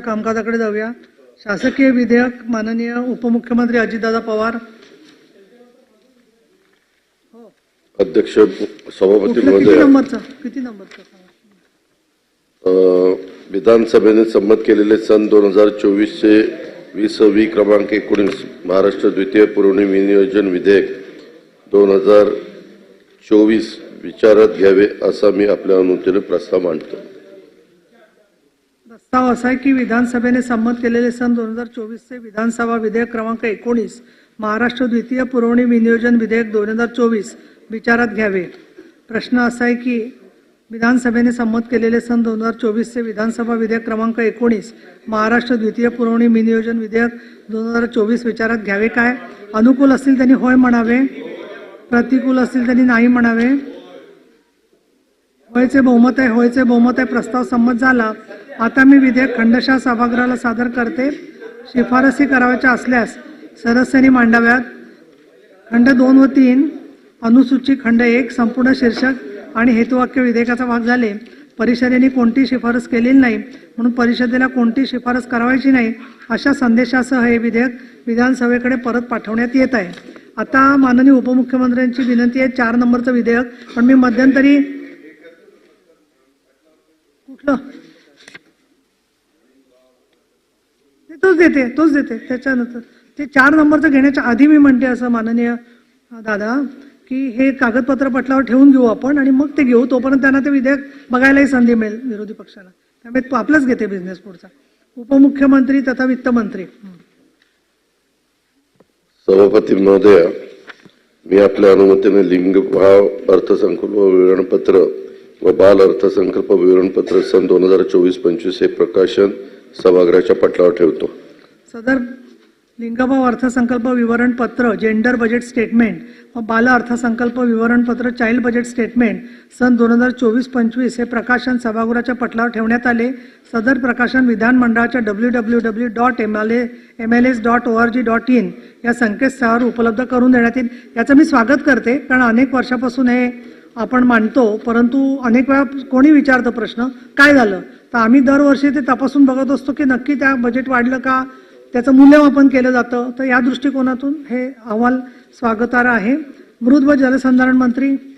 कामकाजाकडे जाऊया. शासकीय विधेयक माननीय उपमुख्यमंत्री अजितदादा पवार. अध्यक्ष सभापती महोदय नंबरचा? किती नंबरचा? विधानसभेने संमत केलेले सन दोन हजार चोवीसचे वीस वी क्रमांक एकोणीस महाराष्ट्र द्वितीय पुरवणी विनियोजन विधेयक दोन हजार चोवीस विचारात घ्यावे असा मी आपल्या अनुमतीने प्रस्ताव मांडतो. प्रस्ताव असा आहे की विधानसभेने संमत केलेले सन दोन हजार चोवीसचे विधानसभा विधेयक क्रमांक एकोणीस महाराष्ट्र द्वितीय पुरवणी विनियोजन विधेयक दोन हजार चोवीस विचारात घ्यावे. प्रश्न असा आहे की विधानसभेने संमत केलेले सन दोन हजार चोवीसचे विधानसभा विधेयक क्रमांक एकोणीस महाराष्ट्र द्वितीय पुरवणी विनियोजन विधेयक दोन हजार चोवीस विचारात घ्यावे काय? अनुकूल असतील त्यांनी होय म्हणावे. प्रतिकूल असतील त्यांनी नाही म्हणावे. होयचे बहुमत आहे होयचे बहुमत आहे प्रस्ताव संमत झाला. आता मी विधेयक खंडशा सभागृहाला सादर करते. शिफारसी करावयाच्या असल्यास सदस्यांनी मांडाव्यात. खंड दोन व तीन अनुसूची खंड एक संपूर्ण शीर्षक आणि हेतुवाक्य विधेयकाचा भाग झाले. परिषदेने कोणती शिफारस केलेली नाही म्हणून परिषदेला कोणती शिफारस करावायची नाही अशा संदेशासह हे विधेयक विधानसभेकडे परत पाठवण्यात येत आहे. आता माननीय उपमुख्यमंत्र्यांची विनंती आहे चार नंबरचं विधेयक. पण मी मध्यंतरी कुठलं ते तोच देते तोच देते त्याच्यानंतर. ते चार नंबरचं घेण्याच्या आधी मी म्हणते असं माननीय दादा की हे कागदपत्र पटलावर ठेवून घेऊ आपण आणि मग ते घेऊ तोपर्यंत त्यांना ते विधेयक बघायलाही संधी मिळेल विरोधी पक्षाला. त्यामुळे तो आपलाच घेते बिझनेस पुढचा. उपमुख्यमंत्री तथा वित्तमंत्री. सभापती महोदय मी आपल्या अनुमतीने लिंग भाव अर्थसंकल्प विवरणपत्र व बाल अर्थसंकल्प विवरणपत्र सन दोन हजार चोवीस पंचवीस हे प्रकाशन सभागृहाच्या पटलावर ठेवतो. सदर लिंगभाव अर्थसंकल्प विवरणपत्र जेंडर बजेट स्टेटमेंट व बाल अर्थसंकल्प विवरणपत्र चाइल्ड बजेट स्टेटमेंट सन दोन हजार चोवीस पंचवीस हे प्रकाशन सभागृहाच्या पटलावर ठेवण्यात आले. सदर प्रकाशन विधानमंडळाच्या W W W dot M L M L S dot O R G dot in या संकेतस्थळावर उपलब्ध करून देण्यात येईल. याचं मी स्वागत करते. कारण अनेक वर्षापासून हे आपण मांडतो परंतु अनेक वेळा कोणी विचारतं प्रश्न काय झालं? तर आम्ही दरवर्षी ते तपासून बघत असतो की नक्की त्या बजेट वाढलं का? त्याचं मूल्यमापन केलं जातं. तर या दृष्टिकोनातून हे अहवाल स्वागतार्ह आहे. मृद व जलसंधारण मंत्री